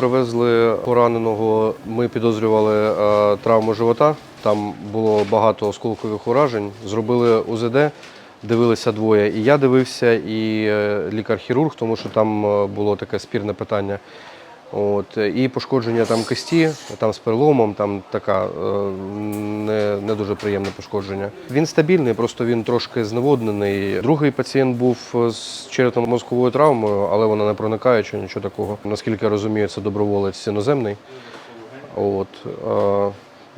привезли пораненого, ми підозрювали е, травму живота. Там було багато осколкових уражень. Зробили УЗД, дивилися двоє. І я дивився, і е, лікар-хірург, тому що там е, було таке спірне питання. От, і пошкодження там кисті, там з переломом, там така е, не, не дуже приємне пошкодження. Він стабільний, просто він трошки зневоднений. Другий пацієнт був з черепно-мозковою травмою, але вона не проникаюча, нічого такого. Наскільки я розумію, це доброволець іноземний. От, е,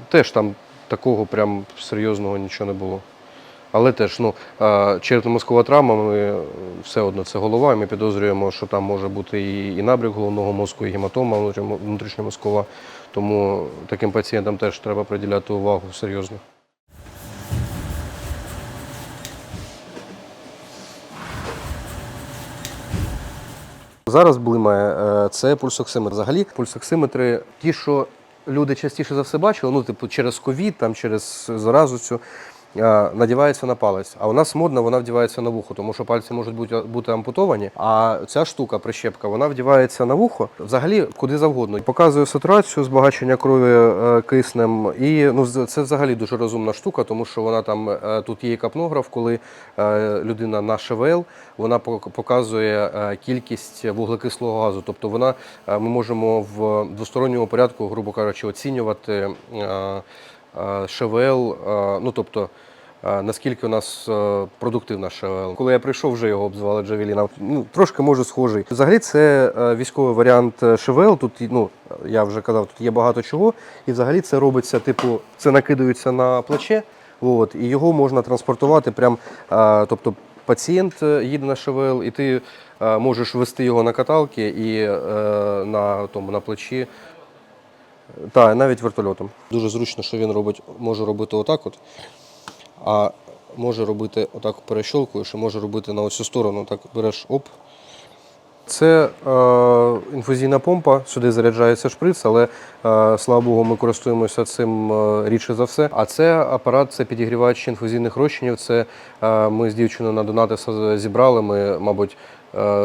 теж там такого прям серйозного нічого не було. Але теж ну, е, черепно-мозкова травма, ми все одно це голова, і ми підозрюємо, що там може бути і, і набряк головного мозку, і гематома внутрі- внутрішньомозкова. Тому таким пацієнтам теж треба приділяти увагу серйозно. Зараз блимає е, це пульсоксиметр. Взагалі, пульсоксиметри, ті, що люди частіше за все бачили, ну, типу, через ковід, через заразу цю. Е, Надівається на палець, а у нас модно, вона вдівається на вухо, тому що пальці можуть бути, бути ампутовані. А ця штука, прищепка, вона вдівається на вухо взагалі куди завгодно. Показує сатурацію, збагачення крові е, киснем. І ну, це взагалі дуже розумна штука, тому що вона там е, тут є і капнограф, коли людина на ШВЛ, вона показує кількість вуглекислого газу. Тобто вона ми можемо в двосторонньому порядку, грубо кажучи, оцінювати ШВЛ, е, ну тобто. е, Наскільки у нас е, продуктивна ШВЛ. Коли я прийшов, вже його обзвали Джавеліном. Ну, трошки може схожий. Взагалі, це е, військовий варіант е, ШВЛ. Тут ну, я вже казав, тут є багато чого. І взагалі це робиться, типу, це накидується на плече, от, і його можна транспортувати прям, е, тобто пацієнт е, їде на ШВЛ, і ти е, можеш вести його на каталки і е, на, тому, на плечі. Так, навіть вертольотом. Дуже зручно, що він робить, може робити отак от, а може робити отак перещолкуєш, і може робити на оцю сторону. Так береш оп. Це е, інфузійна помпа, сюди заряджається шприц, але е, слава Богу, ми користуємося цим е, рідше за все. А це апарат, це підігрівач інфузійних розчинів. Це е, ми з дівчиною на Донатиса зібрали. Ми, мабуть,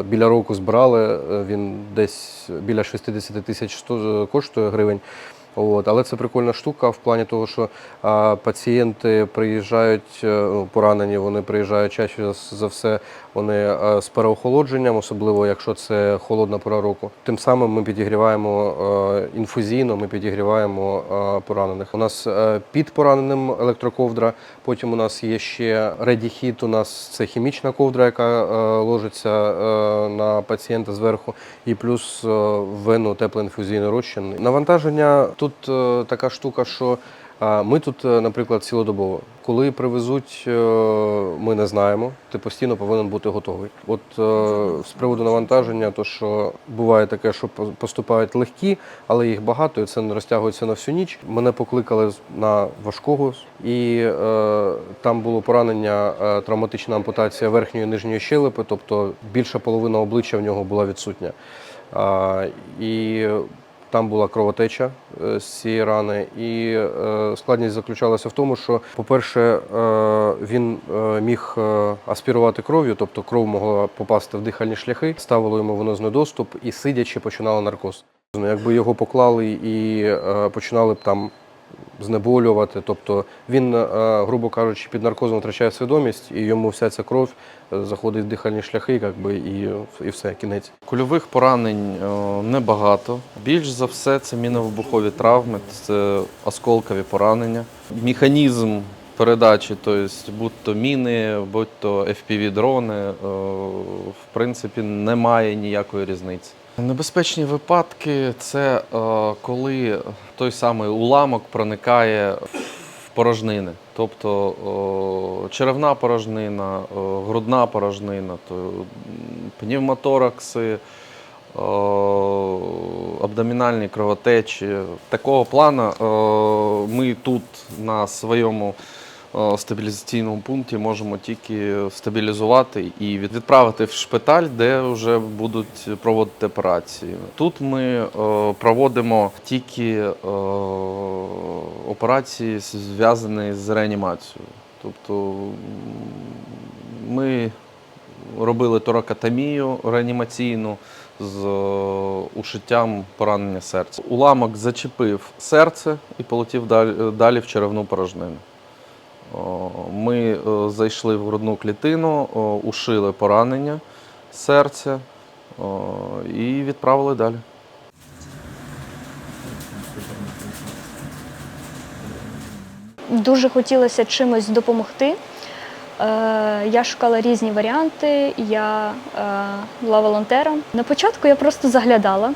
біля року збирали. Е, Він десь біля 60 тисяч сто- коштує гривень. От, але це прикольна штука в плані того, що а, пацієнти приїжджають е, ну, поранені, вони приїжджають чаще за все вони е, з переохолодженням, особливо якщо це холодна пора року. Тим самим ми підігріваємо е, інфузійно, ми підігріваємо е, поранених. У нас е, під пораненим електроковдра. Потім у нас є ще Ready у нас це хімічна ковдра, яка е, ложиться е, на пацієнта зверху, і плюс в вену теплоінфузійний розчин. Навантаження тут е, така штука, що е, ми тут, е, наприклад, цілодобово. Коли привезуть, ми не знаємо. Ти постійно повинен бути готовий. От з приводу навантаження, то що буває таке, що поступають легкі, але їх багато, і це не розтягується на всю ніч. Мене покликали на важкого, і е, там було поранення, е, травматична ампутація верхньої і нижньої щелепи, тобто більша половина обличчя в нього була відсутня. А, і там була кровотеча е, з цієї рани, і е, складність заключалася в тому, що, по-перше, е, він міг аспірувати кров'ю, тобто кров могла попасти в дихальні шляхи, ставило йому венозний доступ і сидячи починало наркоз. Ну, Якби його поклали і починали б там знеболювати, тобто він, е, грубо кажучи, під наркозом втрачає свідомість, і йому вся ця кров е, заходить в дихальні шляхи, якби, і, і все, кінець. Кульових поранень е, небагато. Більш за все це міновибухові травми, це осколкові поранення. Механізм передачі, тобто будь-то міни, будь-то FPV-дрони, е, в принципі, немає ніякої різниці. Небезпечні випадки це е, коли той самий уламок проникає в порожнини. Тобто о, черевна порожнина, о, грудна порожнина, то пневмоторакси, абдомінальні кровотечі. Такого плану ми тут на своєму стабілізаційному пункті можемо тільки стабілізувати і відправити в шпиталь, де вже будуть проводити операції. Тут ми проводимо тільки операції, зв'язані з реанімацією. Тобто ми робили торакотомію реанімаційну, з е, ушиттям поранення серця. Уламок зачепив серце і полетів далі в черевну порожнину. Ми е, зайшли в грудну клітину, ушили поранення серця і відправили далі. Дуже хотілося чимось допомогти. Е, Я шукала різні варіанти, я е, була волонтером. На початку я просто заглядала, е,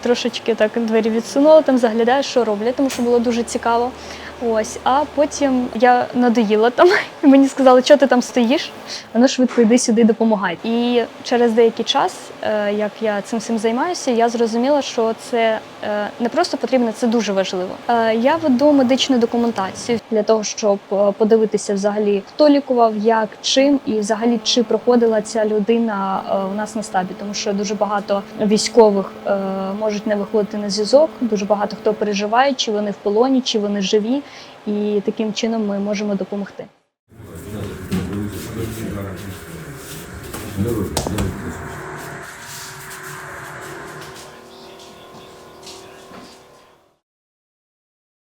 трошечки так двері відсунула, там заглядаю, що роблять, тому що було дуже цікаво. Ось, а потім я надоїла там, і мені сказали, що ти там стоїш, воно швидко йди сюди, допомагай. І через деякий час, як я цим всім займаюся, я зрозуміла, що це е, не просто потрібно, це дуже важливо. Е, Я веду медичну документацію для того, щоб е, подивитися взагалі, хто лікував, як, чим, і взагалі чи проходила ця людина е, у нас на стабі, тому що дуже багато військових е, можуть не виходити на зв'язок. Дуже багато хто переживає, чи вони в полоні, чи вони живі, і таким чином ми можемо допомогти. Давай, давай,